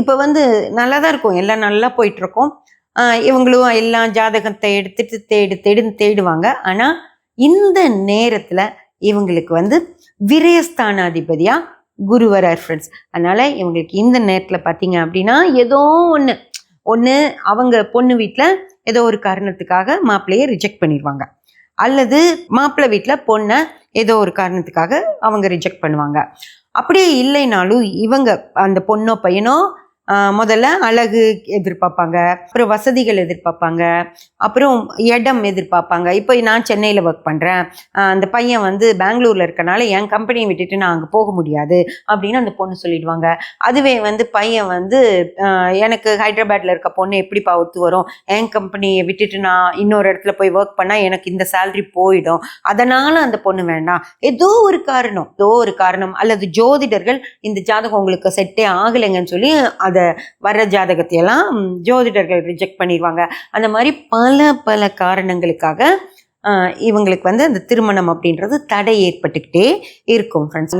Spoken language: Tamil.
இப்போ வந்து நல்லா தான் இருக்கும். எல்லாம் நல்லா போயிட்டுருக்கோம். இவங்களும் எல்லாம் ஜாதகத்தை எடுத்துட்டு தேடு தேடுன்னு தேடுவாங்க. ஆனால் இந்த நேரத்தில் இவங்களுக்கு வந்து விரயஸ்தானாதிபதியாக குரு வரார் ஃப்ரெண்ட்ஸ் அதனால் இவங்களுக்கு இந்த நேரத்தில் பார்த்தீங்க அப்படின்னா ஏதோ ஒன்று ஒன்று அவங்க பொண்ணு வீட்டில் ஏதோ ஒரு காரணத்துக்காக மாப்பிள்ளையை ரிஜெக்ட் பண்ணிடுவாங்க அல்லது மாப்பிள்ளை வீட்டில் பொண்ணை ஏதோ ஒரு காரணத்துக்காக அவங்க ரிஜெக்ட் பண்ணுவாங்க. அப்படியே இல்லைனாலும் இவங்க அந்த பொண்ணோ பையனோ முதல்ல அழகு எதிர்பார்ப்பாங்க அப்புறம் வசதிகள் எதிர்பார்ப்பாங்க அப்புறம் இடம் எதிர்பார்ப்பாங்க. இப்போ நான் சென்னையில் ஒர்க் பண்ணுறேன் அந்த பையன் வந்து பெங்களூரில் இருக்கனால என் கம்பெனியை விட்டுட்டு நான் அங்கே போக முடியாது அப்படின்னு அந்த பொண்ணு சொல்லிடுவாங்க. அதுவே வந்து பையன் வந்து எனக்கு ஹைதராபாத்தில் இருக்க பொண்ணு எப்படிப்பா ஒத்து வரும்? என் கம்பெனியை விட்டுட்டு நான் இன்னொரு இடத்துல போய் ஒர்க் பண்ணால் எனக்கு இந்த சேலரி போயிடும். அதனால் அந்த பொண்ணு வேண்டாம். ஏதோ ஒரு காரணம் ஏதோ ஒரு காரணம். அல்லது ஜோதிடர்கள் இந்த ஜாதகம் உங்களுக்கு செட்டே ஆகலைங்கன்னு சொல்லி அது வர்ற ஜாதகத்தையெல்லாம் ஜோதிடர்கள் ரிஜெக்ட் பண்ணிடுவாங்க அந்த மாதிரி பல பல காரணங்களுக்காக இவங்களுக்கு வந்து அந்த திருமணம் அப்படின்றது தடை ஏற்பட்டுக்கிட்டே இருக்கும் ஃப்ரெண்ட்ஸ்